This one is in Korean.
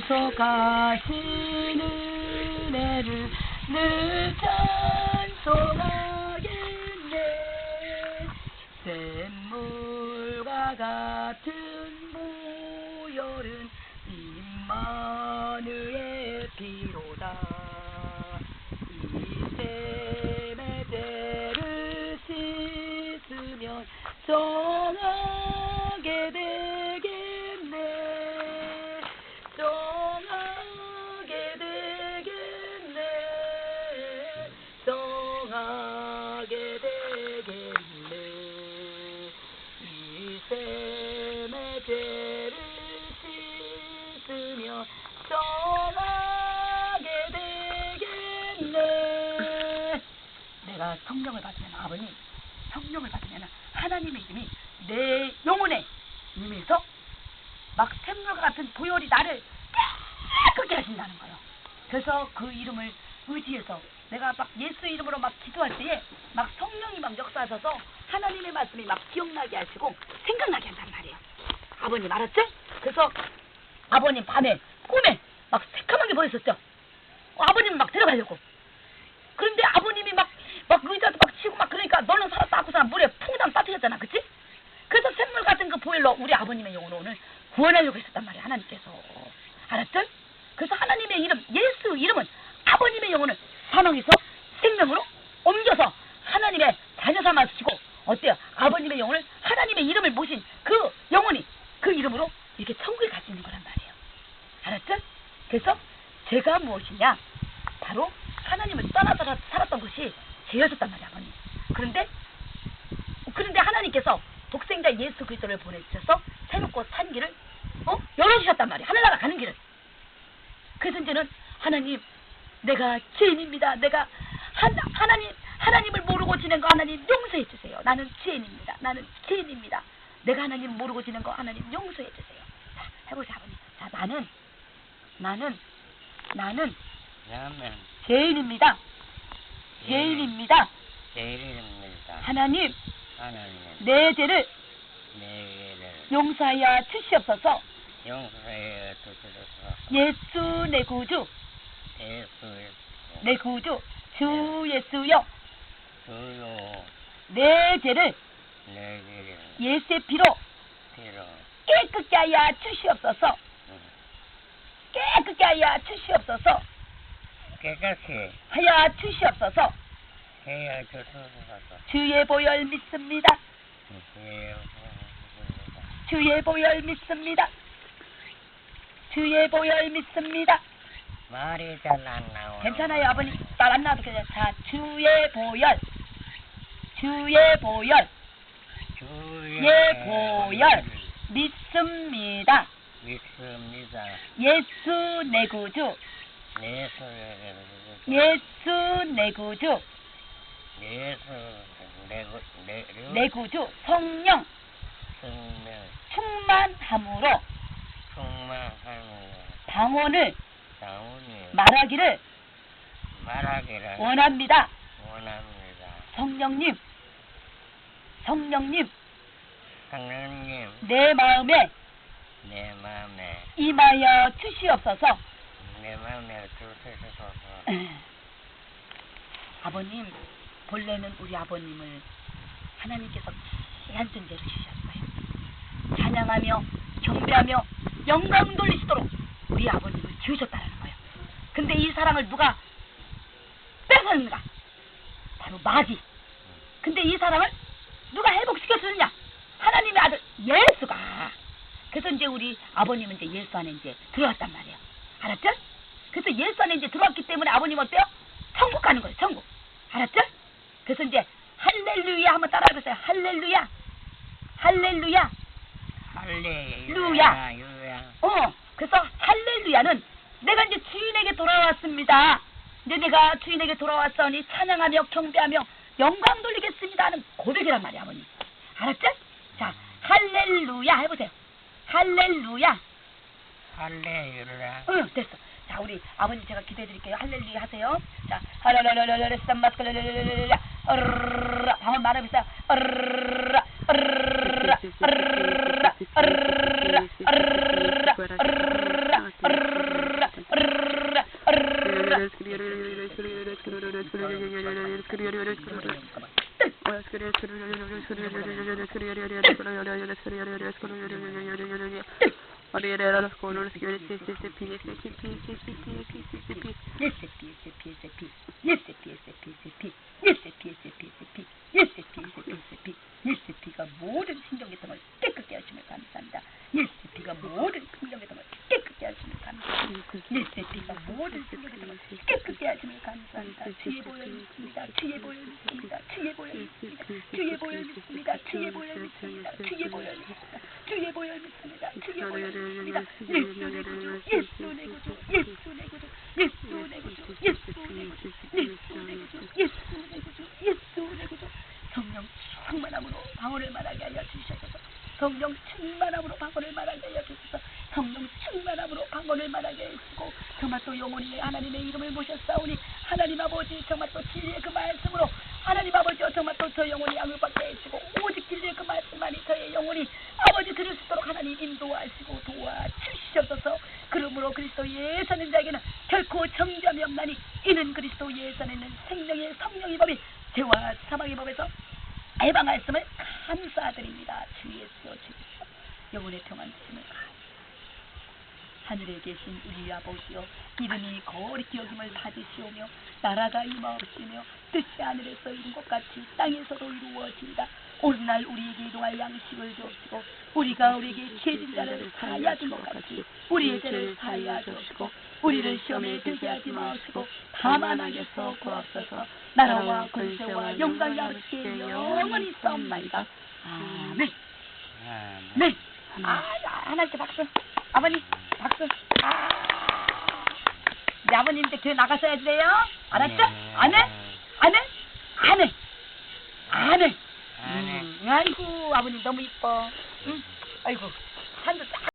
구속하신 은혜를 늘 찬송하겠네. 샘물과 같은 보혈은 임마누의 피로다. 이 샘의 죄를 씻으면 성령을 받으면 아버님 성령을 받으면 하나님의 이름이 내 영혼에 임해서 막 샘물과 같은 보혈이 나를 깨끗게 하신다는 거예요. 그래서 그 이름을 의지해서 내가 막 예수 이름으로 막 기도할 때에 막 성령이 막 역사하셔서 하나님의 말씀이 막 기억나게 하시고 생각나게 한단 말이에요. 아버님 알았죠? 그래서 아버님 밤에 꿈에 막 새카맣게 보였었죠. 어, 아버님 막 데려가려고. 그런데 아버님이 막, 막 의자도 막 치고 막 그러니까 너는 살았다 하고서 물에 퐁당 빠뜨렸잖아. 그치? 그래서 샘물 같은 그 보일러 우리 아버님의 영혼을 오늘 구원하려고 했었단 말이야. 하나님께서. 알았죠? 그래서 하나님의 이름, 예수 이름은 아버님의 영혼을 사망에서 생명으로 옮겨서 하나님의 자녀 삼아주시고 어때요? 아버님의 영혼을 하나님의 이름을 모신 그 영혼이 그 이름으로 이렇게 천국에 갈 수 있는 거란 말이에요. 알았죠? 그래서 죄가 무엇이냐? 바로 하나님을 떠나서 살았- 살았던 것이 죄였었단 말이야, 아버님. 그런데 그런데 하나님께서 독생자 예수 그리스도를 보내주셔서 새롭고 산 길을 어? 열어주셨단 말이야. 하늘나라 가는 길을. 그래서 이제는 하나님 내가 죄인입니다. 내가 한, 하나님 하나님을 모르고 지낸 거 하나님 용서해 주세요. 나는 죄인입니다. 나는 죄인입니다. 내가 하나님 모르고 지낸 거 하나님 용서해 주세요. 자, 해보자 아버님. 자, 나는 나는 나는 라면 죄인입니다. 죄인입니다. 제일입니다. 하나님 하나님 내 죄를 내게를 용서하여 주시옵소서. 용서해 주시옵소서. 예수 내 구주 예수 내 구주 주 예수여 주요 내 죄를 내게를 예수의 피로 피로 깨끗게 하여 주시옵소서. 음, 깨끗게 하여 주시옵소서. 깨끗이 하여 주시옵소서. 해야 주소서. 주의 보혈 믿습니다. 예, 주의 보혈 믿습니다. 주의 보혈 믿습니다. 말이 잘 안 나와. 괜찮아요, 아버님. 잘안 나와도 괜찮아요. 자, 주의 보혈. 주의 보혈. 주의 예, 보혈. 믿습니다. 믿습니다. 예수 내 구주. 예수 예수 내 구주. 예수 내 구 내 내 구주. 성령 성령 충만함으로 방언을 말하기를 말하기를 원합니다. 원합니다. 성령님, 성령님, 하나님 내 마음에 내 마음에 임하여 주시옵소서. 내 마음에 주시소서. 아버님, 본래는 우리 아버님을 하나님께서 귀한 존재로 주셨어요. 찬양하며 경배하며 영광 돌리시도록 우리 아버님을 지으셨다는 거예요. 근데 이 사랑을 누가 뺏었는가? 바로 마귀. 근데 이 사랑을 누가 회복시켜주느냐? 하나님의 아들 예수가. 그래서 이제 우리 아버님은 이제 예수 안에 이제 들어왔단 말이에요. 알았죠? 그래서 예수 안에 이제 들어왔기 때문에 아버님 어때요? 천국 가는 거예요, 천국. 알았죠? 그래서 이제 할렐루야 한번 따라해보세요. 할렐루야. 할렐루야. 할렐루야. 어, 그래서 할렐루야는 내가 이제 주인에게 돌아왔습니다. 이제 내가 주인에게 돌아왔으니 찬양하며 경배하며 영광 돌리겠습니다 하는 고백이란 말이야, 아버님. 알았죠? 자, 할렐루야 해보세요. 할렐루야. 할렐루야. 응, 됐어. 자, 우리 아버님 제가 기도해 드릴게요. 할렐루야 하세요. 자, 할렐루야, 어르르르, 방언 말해보세요. 어르르르, 어르르르, 어르르르, 어르르르, 어르르르, 어르르르, 예스 피가 모든 신경이 들어있어. 보혈 믿습니다. 주의 보혈 믿습니다. 주의 보혈 믿습니다. 주의 보혈 믿습니다. 주의 보혈 믿습니다. 예수 내 구주, 예수 내 구주, 예수 내 구주, 예수 내 구주, 예수 내 구주, 예수 내 구주, 예수 내 구주, 예수 내 구주. 성령 충만함으로 방언을 말하게 하여 주셔서 성령 충만함으로 방언을 말하게 하여 주셔서 성령 충만함으로 방언을 말하게 해주시고 정말 또 영원히 하나님의 이름을 모셨사오니 하나님 아버지 정말 또 진리의 그 말씀으로 하나님 아버지여 정말 또 저 영혼이 양을 받게 해주시고 오직 진리의 그 말씀만이 저의 영혼이 아버지 들을 수 있도록 하나님 인도하시고 도와주시옵소서. 그러므로 그리스도 예수는 자에게는 결코 정점이 없나니 이는 그리스도 예수는 생명의 성령의 법이 죄와 사망의 법에서 해방하였음을 감사드립니다. 주 예수 주시옵소서 영혼의 평안 주심을 계신 우리 아버지여 이름이 거룩히 여김을 받으시오며 나라가 임하옵시며 뜻이 하늘에서 이룬 것 같이 땅에서도 이루어지이다 오늘날 우리에게 일용할 양식을 주옵시고 우리가 우리에게 죄진 자를 사하여 준것 같이 우리의 죄를 사하여 주옵시고 우리를 시험에 들게 하지 마시고 다만 하여서 구하옵소서 나라와 권세와 영광이 아버지께 영원히 싸움나이다 아멘. 네. 아, 하나님께 박수. 아버님, 박수. 아. 이제 아버님 이제 교회 나가셔야 돼요. 알았죠? 네. 안 해? 안 해? 안 해. 안 해. 안 해. 음, 아이고, 아버님 너무 이뻐. 응? 아이고, 산도 딱